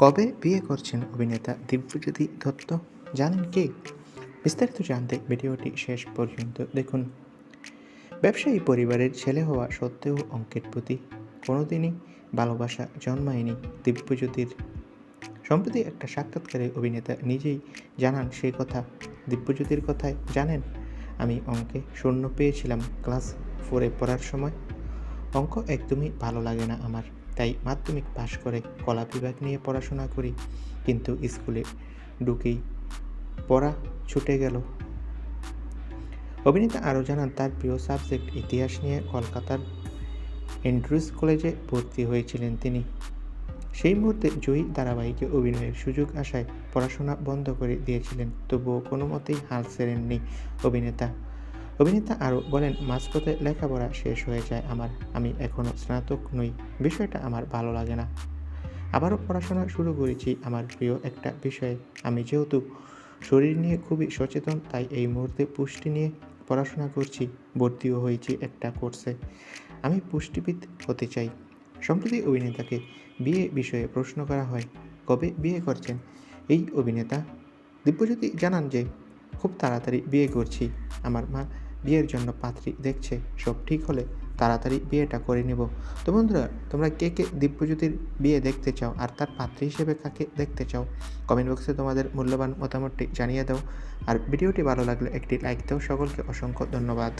কবে বিয়ে করছেন অভিনেতা দিব্যজ্যোতি দত্ত? জানেন কি? বিস্তারিত জানতে ভিডিওটি শেষ পর্যন্ত দেখুন। ব্যবসায়ী পরিবারের ছেলে হওয়া সত্ত্বেও অঙ্কের প্রতি কোনোদিনই ভালোবাসা জন্মায়নি দিব্যজ্যোতির। সম্প্রতি একটা সাক্ষাৎকারে অভিনেতা নিজেই জানান সেই কথা। দিব্যজ্যোতির কথায়, জানেন, আমি অঙ্কে শূন্য পেয়েছিলাম ক্লাস ফোরে পড়ার সময়। অঙ্ক একদমই ভালো লাগে না আমার। তাই মাধ্যমিক পাশ করে কলা বিভাগ নিয়ে পড়াশোনা করি। কিন্তু স্কুলে ঢুকেই পড়া ছুটে গেল। অভিনেতা আরও জানান, তার প্রিয় সাবজেক্ট ইতিহাস নিয়ে কলকাতার অ্যান্ড্রুজ কলেজে ভর্তি হয়েছিলেন তিনি। সেই মুহূর্তে জয়ী ধারাবাহিকে অভিনয়ের সুযোগ আসায় পড়াশোনা বন্ধ করে দিয়েছিলেন। তবুও কোনো মতেই হাল ছেড়েননি অভিনেতা। অভিনেতা আরও বলেন, মাঝপথে লেখাপড়া শেষ হয়ে যায় আমার, আমি এখনও স্নাতক নই। বিষয়টা আমার ভালো লাগে না। আবারও পড়াশোনা শুরু করেছি আমার প্রিয় একটা বিষয়ে। আমি যেহেতু শরীর নিয়ে খুবই সচেতন, তাই এই মুহূর্তে পুষ্টি নিয়ে পড়াশোনা করছি, ভর্তিও হয়েছি একটা কোর্সে। আমি পুষ্টিবিদ হতে চাই। সম্প্রতি অভিনেতাকে বিয়ে বিষয়ে প্রশ্ন করা হয়, কবে বিয়ে করছেন? এই অভিনেতা দিব্যজ্যোতি জানান যে, খুব তাড়াতাড়ি বিয়ে করছি। আমার মা বিয়ের জন্য পাত্রী দেখছে, সব ঠিক হলে তাড়াতাড়ি বিয়েটা করে নিব। তো বন্ধুরা, তোমরা কে কে দিব্যজ্যোতির বিয়ে দেখতে চাও আর তার পাত্রী হিসেবে কাকে দেখতে চাও? কমেন্ট বক্সে তোমাদের মূল্যবান মতামতটি জানিয়ে দাও। আর ভিডিওটি ভালো লাগলে একটি লাইক দাও। সকলকে অসংখ্য ধন্যবাদ।